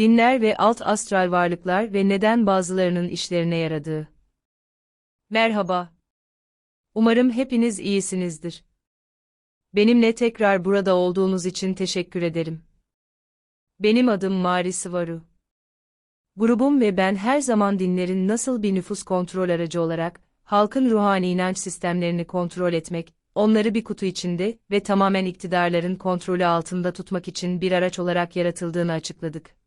dinler ve alt astral varlıklar ve neden bazılarının işlerine yaradığı. Merhaba. Umarım hepiniz iyisinizdir. Benimle tekrar burada olduğunuz için teşekkür ederim. Benim adım Mari Sıvaru. Grubum ve ben her zaman dinlerin nasıl bir nüfus kontrol aracı olarak, halkın ruhani inanç sistemlerini kontrol etmek, onları bir kutu içinde ve tamamen iktidarların kontrolü altında tutmak için bir araç olarak yaratıldığını açıkladık.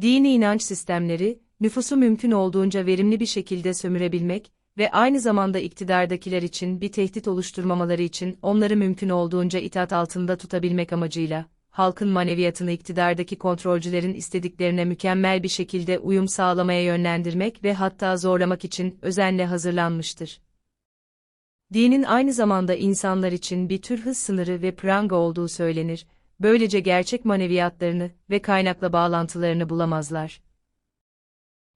Dini inanç sistemleri, nüfusu mümkün olduğunca verimli bir şekilde sömürebilmek ve aynı zamanda iktidardakiler için bir tehdit oluşturmamaları için onları mümkün olduğunca itaat altında tutabilmek amacıyla, halkın maneviyatını iktidardaki kontrolcülerin istediklerine mükemmel bir şekilde uyum sağlamaya yönlendirmek ve hatta zorlamak için özenle hazırlanmıştır. Dinin aynı zamanda insanlar için bir tür hız sınırı ve pranga olduğu söylenir, böylece gerçek maneviyatlarını ve kaynakla bağlantılarını bulamazlar.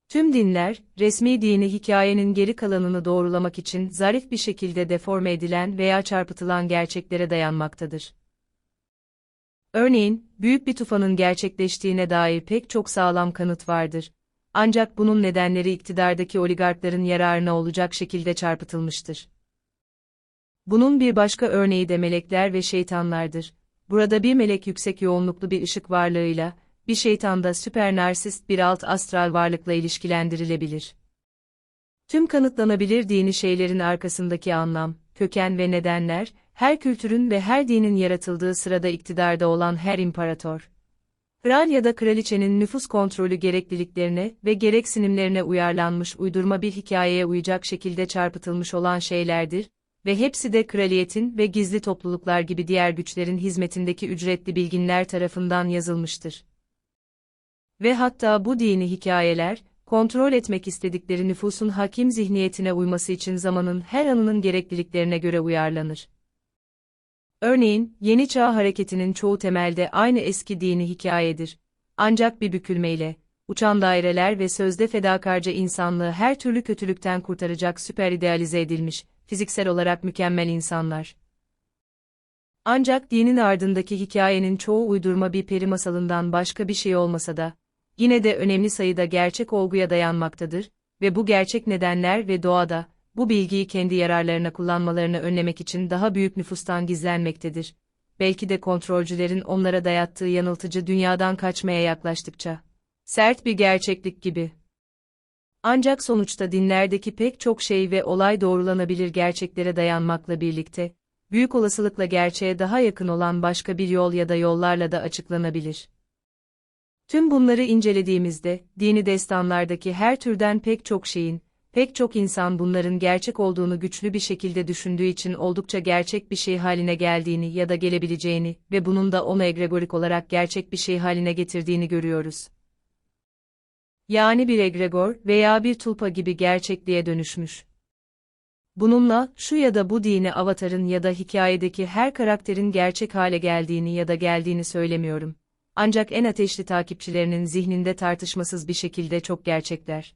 Tüm dinler, resmi dini hikayenin geri kalanını doğrulamak için zarif bir şekilde deforme edilen veya çarpıtılan gerçeklere dayanmaktadır. Örneğin, büyük bir tufanın gerçekleştiğine dair pek çok sağlam kanıt vardır. Ancak bunun nedenleri iktidardaki oligarkların yararına olacak şekilde çarpıtılmıştır. Bunun bir başka örneği de melekler ve şeytanlardır. Burada bir melek yüksek yoğunluklu bir ışık varlığıyla, bir şeytan da süper narsist bir alt astral varlıkla ilişkilendirilebilir. Tüm kanıtlanabilir dini şeylerin arkasındaki anlam, köken ve nedenler, her kültürün ve her dinin yaratıldığı sırada iktidarda olan her imparator, kral ya da kraliçenin nüfus kontrolü gerekliliklerine ve gereksinimlerine uyarlanmış uydurma bir hikayeye uyacak şekilde çarpıtılmış olan şeylerdir ve hepsi de kraliyetin ve gizli topluluklar gibi diğer güçlerin hizmetindeki ücretli bilginler tarafından yazılmıştır. Ve hatta bu dini hikayeler, kontrol etmek istedikleri nüfusun hakim zihniyetine uyması için zamanın her anının gerekliliklerine göre uyarlanır. Örneğin, Yeni Çağ hareketinin çoğu temelde aynı eski dini hikayedir. Ancak bir bükülmeyle, uçan daireler ve sözde fedakarca insanlığı her türlü kötülükten kurtaracak süper idealize edilmiş, fiziksel olarak mükemmel insanlar. Ancak dinin ardındaki hikayenin çoğu uydurma bir peri masalından başka bir şey olmasa da, yine de önemli sayıda gerçek olguya dayanmaktadır ve bu gerçek nedenler ve doğada, bu bilgiyi kendi yararlarına kullanmalarını önlemek için daha büyük nüfustan gizlenmektedir. Belki de kontrolcülerin onlara dayattığı yanıltıcı dünyadan kaçmaya yaklaştıkça. Sert bir gerçeklik gibi. Ancak sonuçta dinlerdeki pek çok şey ve olay doğrulanabilir gerçeklere dayanmakla birlikte, büyük olasılıkla gerçeğe daha yakın olan başka bir yol ya da yollarla da açıklanabilir. Tüm bunları incelediğimizde, dini destanlardaki her türden pek çok şeyin, pek çok insan bunların gerçek olduğunu güçlü bir şekilde düşündüğü için oldukça gerçek bir şey haline geldiğini ya da gelebileceğini ve bunun da onu egregorik olarak gerçek bir şey haline getirdiğini görüyoruz. Yani bir egregor veya bir tulpa gibi gerçekliğe dönüşmüş. Bununla, şu ya da bu dini avatarın ya da hikayedeki her karakterin gerçek hale geldiğini ya da geldiğini söylemiyorum. Ancak en ateşli takipçilerinin zihninde tartışmasız bir şekilde çok gerçekler.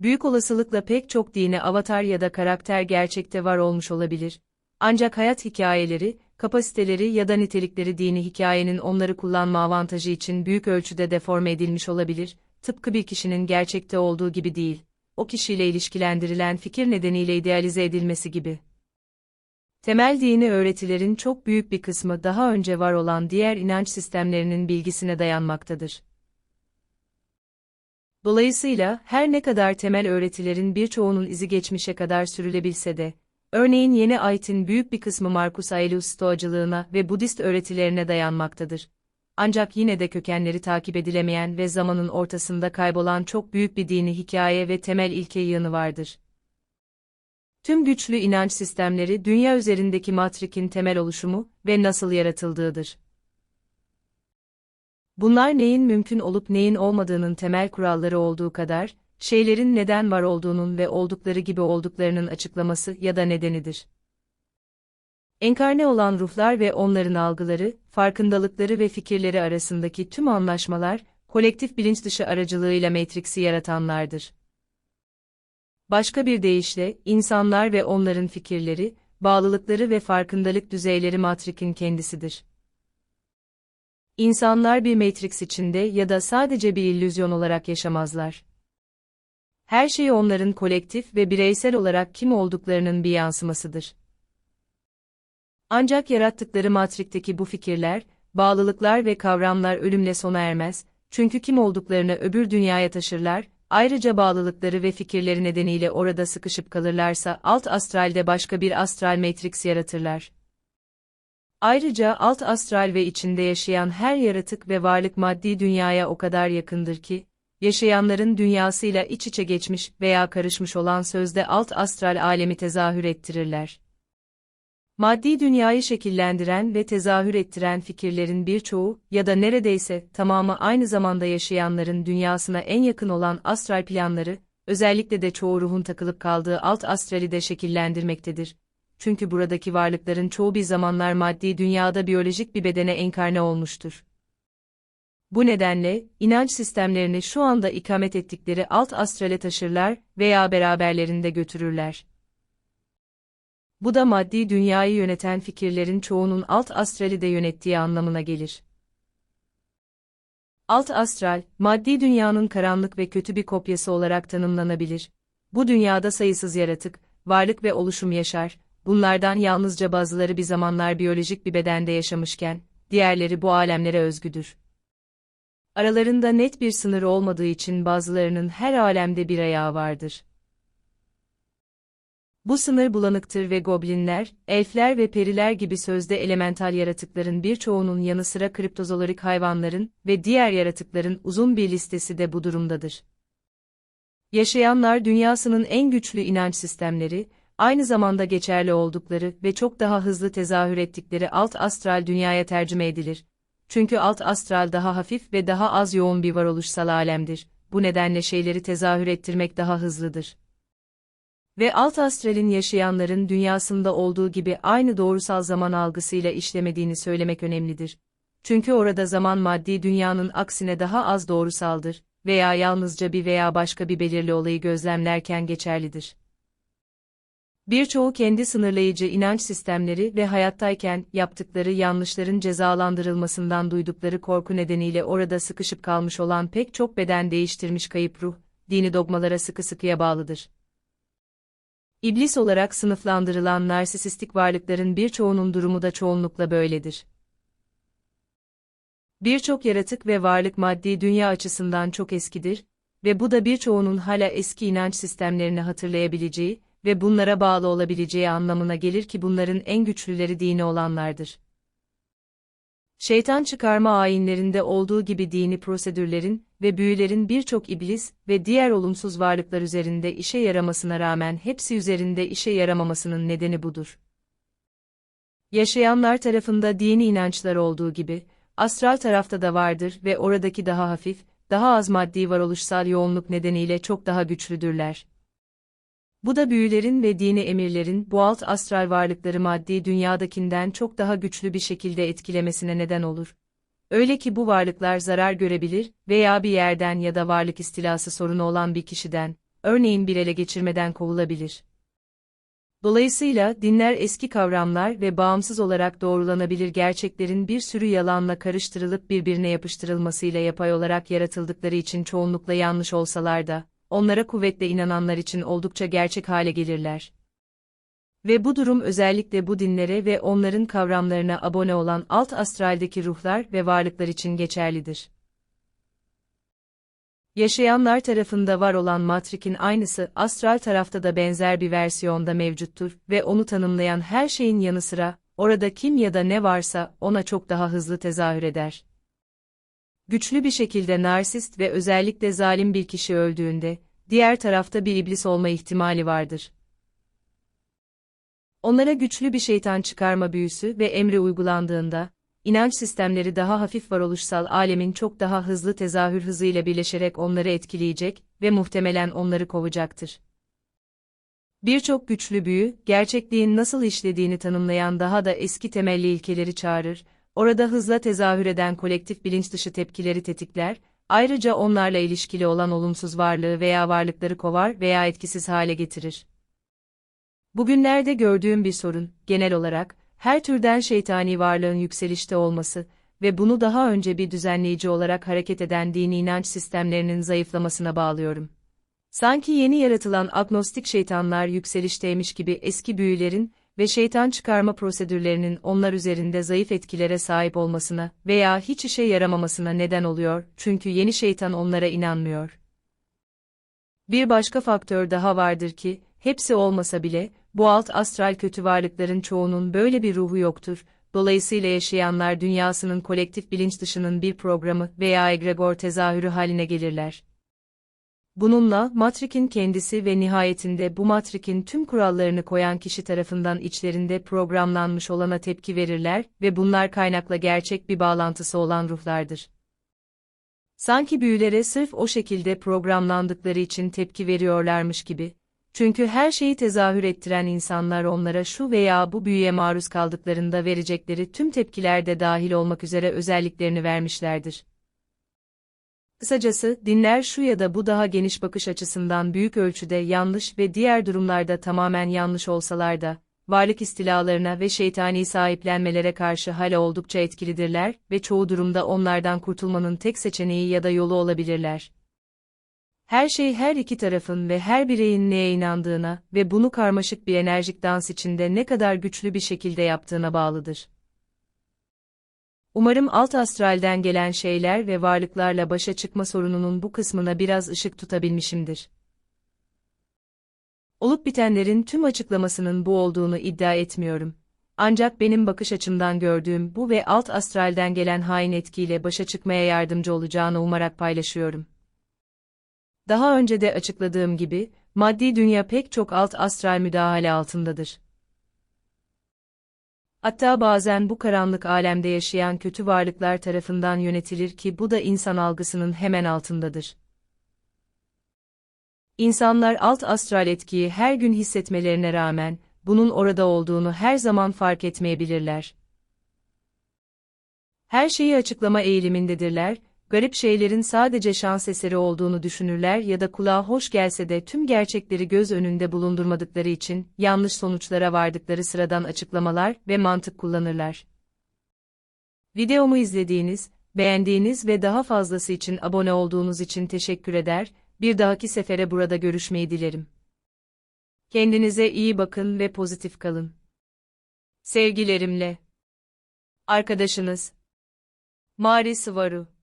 Büyük olasılıkla pek çok dini avatar ya da karakter gerçekte var olmuş olabilir. Ancak hayat hikayeleri, kapasiteleri ya da nitelikleri dini hikayenin onları kullanma avantajı için büyük ölçüde deforme edilmiş olabilir, tıpkı bir kişinin gerçekte olduğu gibi değil, o kişiyle ilişkilendirilen fikir nedeniyle idealize edilmesi gibi. Temel dini öğretilerin çok büyük bir kısmı daha önce var olan diğer inanç sistemlerinin bilgisine dayanmaktadır. Dolayısıyla her ne kadar temel öğretilerin birçoğunun izi geçmişe kadar sürülebilse de, örneğin yeni ayetin büyük bir kısmı Marcus Aurelius Stoacılığına ve Budist öğretilerine dayanmaktadır. Ancak yine de kökenleri takip edilemeyen ve zamanın ortasında kaybolan çok büyük bir dini hikaye ve temel ilke yığını vardır. Tüm güçlü inanç sistemleri dünya üzerindeki matrikin temel oluşumu ve nasıl yaratıldığıdır. Bunlar neyin mümkün olup neyin olmadığının temel kuralları olduğu kadar, şeylerin neden var olduğunun ve oldukları gibi olduklarının açıklaması ya da nedenidir. Enkarne olan ruhlar ve onların algıları, farkındalıkları ve fikirleri arasındaki tüm anlaşmalar, kolektif bilinç dışı aracılığıyla Matrix'i yaratanlardır. Başka bir deyişle, insanlar ve onların fikirleri, bağlılıkları ve farkındalık düzeyleri Matrix'in kendisidir. İnsanlar bir matrix içinde ya da sadece bir illüzyon olarak yaşamazlar. Her şey onların kolektif ve bireysel olarak kim olduklarının bir yansımasıdır. Ancak yarattıkları matrikteki bu fikirler, bağlılıklar ve kavramlar ölümle sona ermez, çünkü kim olduklarını öbür dünyaya taşırlar, ayrıca bağlılıkları ve fikirleri nedeniyle orada sıkışıp kalırlarsa alt astralde başka bir astral matrix yaratırlar. Ayrıca alt astral ve içinde yaşayan her yaratık ve varlık maddi dünyaya o kadar yakındır ki, yaşayanların dünyasıyla iç içe geçmiş veya karışmış olan sözde alt astral alemi tezahür ettirirler. Maddi dünyayı şekillendiren ve tezahür ettiren fikirlerin birçoğu ya da neredeyse tamamı aynı zamanda yaşayanların dünyasına en yakın olan astral planları, özellikle de çoğu ruhun takılıp kaldığı alt astrali de şekillendirmektedir. Çünkü buradaki varlıkların çoğu bir zamanlar maddi dünyada biyolojik bir bedene enkarne olmuştur. Bu nedenle, inanç sistemlerini şu anda ikamet ettikleri alt astrale taşırlar veya beraberlerinde götürürler. Bu da maddi dünyayı yöneten fikirlerin çoğunun alt astrali de yönettiği anlamına gelir. Alt astral, maddi dünyanın karanlık ve kötü bir kopyası olarak tanımlanabilir. Bu dünyada sayısız yaratık, varlık ve oluşum yaşar, bunlardan yalnızca bazıları bir zamanlar biyolojik bir bedende yaşamışken, diğerleri bu alemlere özgüdür. Aralarında net bir sınır olmadığı için bazılarının her alemde bir ayağı vardır. Bu sınır bulanıktır ve goblinler, elfler ve periler gibi sözde elemental yaratıkların birçoğunun yanı sıra kriptozoolojik hayvanların ve diğer yaratıkların uzun bir listesi de bu durumdadır. Yaşayanlar dünyasının en güçlü inanç sistemleri, aynı zamanda geçerli oldukları ve çok daha hızlı tezahür ettikleri alt astral dünyaya tercüme edilir. Çünkü alt astral daha hafif ve daha az yoğun bir varoluşsal alemdir. Bu nedenle şeyleri tezahür ettirmek daha hızlıdır. Ve alt astralin yaşayanların dünyasında olduğu gibi aynı doğrusal zaman algısıyla işlemediğini söylemek önemlidir. Çünkü orada zaman maddi dünyanın aksine daha az doğrusaldır veya yalnızca bir veya başka bir belirli olayı gözlemlerken geçerlidir. Birçoğu kendi sınırlayıcı inanç sistemleri ve hayattayken yaptıkları yanlışların cezalandırılmasından duydukları korku nedeniyle orada sıkışıp kalmış olan pek çok beden değiştirmiş kayıp ruh, dini dogmalara sıkı sıkıya bağlıdır. İblis olarak sınıflandırılan narsisistik varlıkların birçoğunun durumu da çoğunlukla böyledir. Birçok yaratık ve varlık maddi dünya açısından çok eskidir ve bu da birçoğunun hala eski inanç sistemlerini hatırlayabileceği ve bunlara bağlı olabileceği anlamına gelir ki bunların en güçlüleri dini olanlardır. Şeytan çıkarma ayinlerinde olduğu gibi dini prosedürlerin ve büyülerin birçok iblis ve diğer olumsuz varlıklar üzerinde işe yaramasına rağmen hepsi üzerinde işe yaramamasının nedeni budur. Yaşayanlar tarafında dini inançlar olduğu gibi, astral tarafta da vardır ve oradaki daha hafif, daha az maddi varoluşsal yoğunluk nedeniyle çok daha güçlüdürler. Bu da büyülerin ve dini emirlerin bu alt astral varlıkları maddi dünyadakinden çok daha güçlü bir şekilde etkilemesine neden olur. Öyle ki bu varlıklar zarar görebilir veya bir yerden ya da varlık istilası sorunu olan bir kişiden, örneğin bir ele geçirmeden kovulabilir. Dolayısıyla dinler eski kavramlar ve bağımsız olarak doğrulanabilir gerçeklerin bir sürü yalanla karıştırılıp birbirine yapıştırılmasıyla yapay olarak yaratıldıkları için çoğunlukla yanlış olsalar da, onlara kuvvetle inananlar için oldukça gerçek hale gelirler. Ve bu durum özellikle bu dinlere ve onların kavramlarına abone olan alt astraldeki ruhlar ve varlıklar için geçerlidir. Yaşayanlar tarafında var olan matrikin aynısı astral tarafta da benzer bir versiyonda mevcuttur ve onu tanımlayan her şeyin yanı sıra, orada kim ya da ne varsa ona çok daha hızlı tezahür eder. Güçlü bir şekilde narsist ve özellikle zalim bir kişi öldüğünde, diğer tarafta bir iblis olma ihtimali vardır. Onlara güçlü bir şeytan çıkarma büyüsü ve emri uygulandığında, inanç sistemleri daha hafif varoluşsal alemin çok daha hızlı tezahür hızıyla birleşerek onları etkileyecek ve muhtemelen onları kovacaktır. Birçok güçlü büyü, gerçekliğin nasıl işlediğini tanımlayan daha da eski temelli ilkeleri çağırır, orada hızla tezahür eden kolektif bilinç dışı tepkileri tetikler, ayrıca onlarla ilişkili olan olumsuz varlığı veya varlıkları kovar veya etkisiz hale getirir. Bugünlerde gördüğüm bir sorun, genel olarak, her türden şeytani varlığın yükselişte olması, ve bunu daha önce bir düzenleyici olarak hareket eden dini inanç sistemlerinin zayıflamasına bağlıyorum. Sanki yeni yaratılan agnostik şeytanlar yükselişteymiş gibi eski büyülerin ve şeytan çıkarma prosedürlerinin onlar üzerinde zayıf etkilere sahip olmasına veya hiç işe yaramamasına neden oluyor çünkü yeni şeytan onlara inanmıyor. Bir başka faktör daha vardır ki, hepsi olmasa bile, bu alt astral kötü varlıkların çoğunun böyle bir ruhu yoktur, dolayısıyla yaşayanlar dünyasının kolektif bilinç dışının bir programı veya egregor tezahürü haline gelirler. Bununla, matrikin kendisi ve nihayetinde bu matrikin tüm kurallarını koyan kişi tarafından içlerinde programlanmış olana tepki verirler ve bunlar kaynakla gerçek bir bağlantısı olan ruhlardır. Sanki büyülere sırf o şekilde programlandıkları için tepki veriyorlarmış gibi. Çünkü her şeyi tezahür ettiren insanlar onlara şu veya bu büyüye maruz kaldıklarında verecekleri tüm tepkiler de dahil olmak üzere özelliklerini vermişlerdir. Kısacası, dinler şu ya da bu daha geniş bakış açısından büyük ölçüde yanlış ve diğer durumlarda tamamen yanlış olsalar da, varlık istilalarına ve şeytani sahiplenmelere karşı hala oldukça etkilidirler ve çoğu durumda onlardan kurtulmanın tek seçeneği ya da yolu olabilirler. Her şey her iki tarafın ve her bireyin neye inandığına ve bunu karmaşık bir enerjik dans içinde ne kadar güçlü bir şekilde yaptığına bağlıdır. Umarım alt astralden gelen şeyler ve varlıklarla başa çıkma sorununun bu kısmına biraz ışık tutabilmişimdir. Olup bitenlerin tüm açıklamasının bu olduğunu iddia etmiyorum. Ancak benim bakış açımdan gördüğüm bu ve alt astralden gelen hain etkiyle başa çıkmaya yardımcı olacağını umarak paylaşıyorum. Daha önce de açıkladığım gibi, maddi dünya pek çok alt astral müdahale altındadır. Hatta bazen bu karanlık alemde yaşayan kötü varlıklar tarafından yönetilir ki bu da insan algısının hemen altındadır. İnsanlar alt astral etkiyi her gün hissetmelerine rağmen, bunun orada olduğunu her zaman fark etmeyebilirler. Her şeyi açıklama eğilimindedirler, garip şeylerin sadece şans eseri olduğunu düşünürler ya da kulağa hoş gelse de tüm gerçekleri göz önünde bulundurmadıkları için yanlış sonuçlara vardıkları sıradan açıklamalar ve mantık kullanırlar. Videomu izlediğiniz, beğendiğiniz ve daha fazlası için abone olduğunuz için teşekkür eder, bir dahaki sefere burada görüşmeyi dilerim. Kendinize iyi bakın ve pozitif kalın. Sevgilerimle. Arkadaşınız Mari Sıvaru